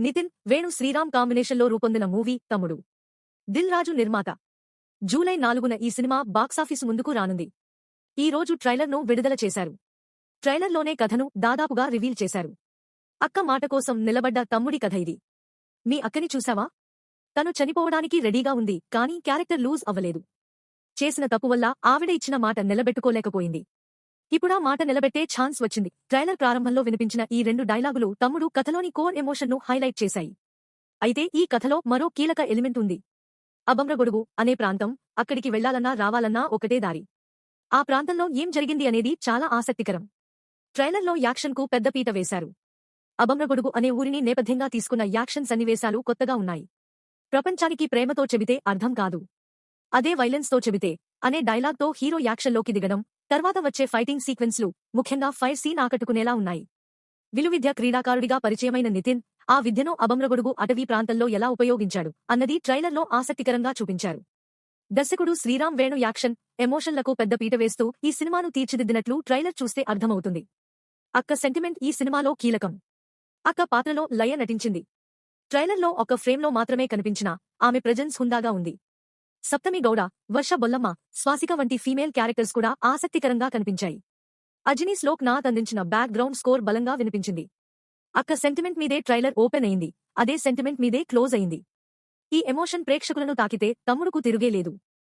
నితిన్ వేణు శ్రీరామ్ కాంబినేషన్లో రూపొందిన మూవీ తమ్ముడు. దిల్ రాజు నిర్మాత. జూలై నాలుగున ఈ సినిమా బాక్సాఫీసు ముందుకు రానుంది. ఈ రోజు ట్రైలర్ను విడుదల చేశారు. ట్రైలర్లోనే కథను దాదాపుగా రివీల్ చేశారు. అక్క మాట కోసం నిలబడ్డ తమ్ముడి కథ ఇది. మీ అక్కని చూశావా? తను చనిపోవడానికి రెడీగా ఉంది కానీ క్యారెక్టర్ లూజ్ అవ్వలేదు. చేసిన తప్పు వల్ల ఆవిడ ఇచ్చిన మాట నిలబెట్టుకోలేకపోయింది. ఇప్పుడా మాట నిలబెట్టే ఛాన్స్ వచ్చింది. ట్రైలర్ ప్రారంభంలో వినిపించిన ఈ రెండు డైలాగులు తమ్ముడు కథలోని కోర్ ఎమోషన్ను హైలైట్ చేశాయి. అయితే ఈ కథలో మరో కీలక ఎలిమెంట్ ఉంది. అబమ్రగొడుగు అనే ప్రాంతం అక్కడికి వెళ్ళాలన్నా రావాలన్నా ఒకటే దారి. ఆ ప్రాంతంలో ఏం జరిగింది అనేది చాలా ఆసక్తికరం. ట్రైలర్లో యాక్షన్కు పెద్దపీట వేశారు. అబమ్రగొడుగు అనే ఊరిని నేపథ్యంగా తీసుకున్న యాక్షన్ సన్నివేశాలు కొత్తగా ఉన్నాయి. ప్రపంచానికి ప్రేమతో చెబితే అర్థం కాదు. అదే వైలెన్స్తో చెబితే అనే డైలాగ్తో హీరో యాక్షన్లోకి దిగడం తర్వాత వచ్చే ఫైటింగ్ సీక్వెన్స్లు ముఖ్యంగా ఫైర్ సీన్ ఆకట్టుకునేలా ఉన్నాయి. విలువిద్య క్రీడాకారుడిగా పరిచయమైన నితిన్ ఆ విద్యను అబమ్రగొడుగు అటవీ ప్రాంతంలో ఎలా ఉపయోగించాడు అన్నది ట్రైలర్లో ఆసక్తికరంగా చూపించారు. దర్శకుడు శ్రీరామ్ వేణు యాక్షన్ ఎమోషన్లకు పెద్ద పీట వేస్తూ ఈ సినిమాను తీర్చిదిద్దినట్లు ట్రైలర్ చూస్తే అర్థమవుతుంది. అక్క సెంటిమెంట్ ఈ సినిమాలో కీలకం. అక్క పాత్రలో లయ నటించింది. ట్రైలర్లో ఒక ఫ్రేమ్లో మాత్రమే కనిపించినా ఆమె ప్రెజెన్స్ హుందాగా ఉంది. సప్తమి గౌడ వర్ష బొల్లమ్మ స్వాసిక వంటి ఫీమేల్ క్యారెక్టర్స్ కూడా ఆసక్తికరంగా కనిపించాయి. అజినీ శ్లోక్ నాథ్ అందించిన బ్యాక్ గ్రౌండ్ స్కోర్ బలంగా వినిపించింది. అక్క సెంటిమెంట్ మీదే ట్రైలర్ ఓపెన్ అయింది. అదే సెంటిమెంట్ మీదే క్లోజ్ అయింది. ఈ ఎమోషన్ ప్రేక్షకులను తాకితే తమ్ముడుకు తిరుగేలేదు